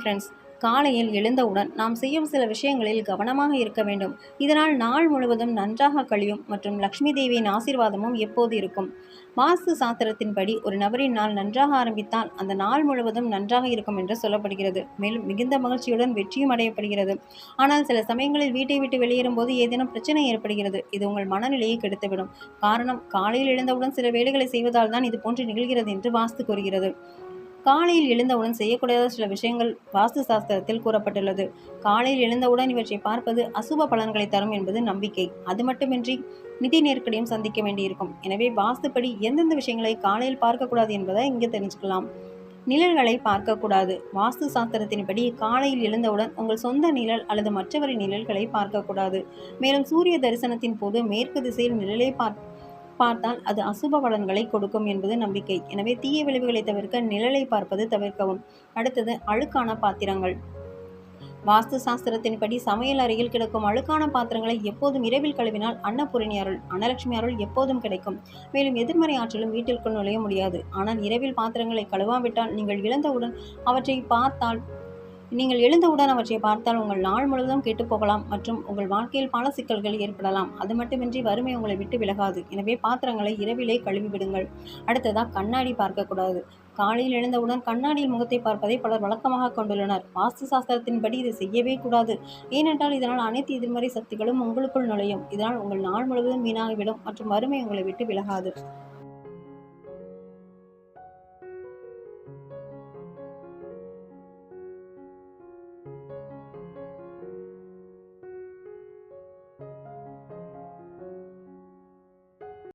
Friends காலையில் எழுந்தவுடன் நாம் செய்யும் சில விஷயங்களில் கவனமாக இருக்க வேண்டும். இதனால் நாள் முழுவதும் நன்றாக கழியும் மற்றும் லக்ஷ்மி தேவியின் ஆசீர்வாதமும் எப்போது இருக்கும்? வாஸ்து சாஸ்திரத்தின்படி ஒரு நபரின் நாள் நன்றாக ஆரம்பித்தால் அந்த நாள் முழுவதும் நன்றாக இருக்கும் என்று சொல்லப்படுகிறது. மேலும் மிகுந்த மகிழ்ச்சியுடன் வெற்றியும் அடையப்படுகிறது. ஆனால் சில சமயங்களில் வீட்டை விட்டு வெளியேறும் போது ஏதேனும் பிரச்சனை ஏற்படுகிறது. இது உங்கள் மனநிலையை கெடுத்துவிடும். காரணம் காலையில் எழுந்தவுடன் சில வேலைகளை செய்வதால் தான் இது போன்று நிகழ்கிறது என்று வாஸ்து கூறுகிறது. காலையில் எழுந்தவுடன் செய்யக்கூடாத சில விஷயங்கள் வாஸ்து சாஸ்திரத்தில் கூறப்பட்டுள்ளது. காலையில் எழுந்தவுடன் இவற்றை பார்ப்பது அசுப பலன்களை தரும் என்பது நம்பிக்கை. அது மட்டுமின்றி நிதி நெருக்கடியும் சந்திக்க வேண்டியிருக்கும். எனவே வாஸ்துப்படி எந்தெந்த விஷயங்களை காலையில் பார்க்கக்கூடாது என்பதை இங்கே தெரிஞ்சுக்கலாம். நிழல்களை பார்க்கக்கூடாது. வாஸ்து சாஸ்திரத்தின்படி காலையில் எழுந்தவுடன் உங்கள் சொந்த நிழல் அல்லது மற்றவரின் நிழல்களை பார்க்கக்கூடாது. மேலும் சூரிய தரிசனத்தின் போது மேற்கு திசையில் நிழலை பார்க்க பார்த்தால் அது அசுப பலன்களை கொடுக்கும் என்பது நம்பிக்கை. எனவே தீய விளைவுகளை தவிர்க்க நிழலை பார்ப்பது தவிர்க்கவும். அடுத்தது அழுக்கான பாத்திரங்கள். வாஸ்து சாஸ்திரத்தின்படி சமையல் அறையில் கிடக்கும் அழுக்கான பாத்திரங்களை எப்போதும் இரவில் கழுவினால் அன்னபூரணி அருள் அன்னலட்சுமி அருள் எப்போதும் கிடைக்கும். மேலும் எதிர்மறை ஆற்றலும் வீட்டிற்குள் நுழைய முடியாது. ஆனால் இரவில் பாத்திரங்களை கழுவாவிட்டால் நீங்கள் இழந்தவுடன் அவற்றை பார்த்தால் நீங்கள் எழுந்தவுடன் அவற்றை பார்த்தால் உங்கள் நாள் முழுவதும் கெட்டுப் போகலாம் மற்றும் உங்கள் வாழ்க்கையில் பல சிக்கல்கள் ஏற்படலாம். அது மட்டுமின்றி வறுமை உங்களை விட்டு விலகாது. எனவே பாத்திரங்களை இரவிலே கழுவிவிடுங்கள். அடுத்ததாக கண்ணாடி பார்க்கக்கூடாது. காலையில் எழுந்தவுடன் கண்ணாடியில் முகத்தை பார்ப்பதை பலர் வழக்கமாக கொண்டுள்ளனர். வாஸ்து சாஸ்திரத்தின்படி இதை செய்யவே கூடாது. ஏனென்றால் இதனால் அனைத்து எதிர்மறை சக்திகளும் உங்களுக்குள் நுழையும். இதனால் உங்கள் நாள் முழுவதும் வீணாகிவிடும் மற்றும் வறுமை உங்களை விட்டு விலகாது.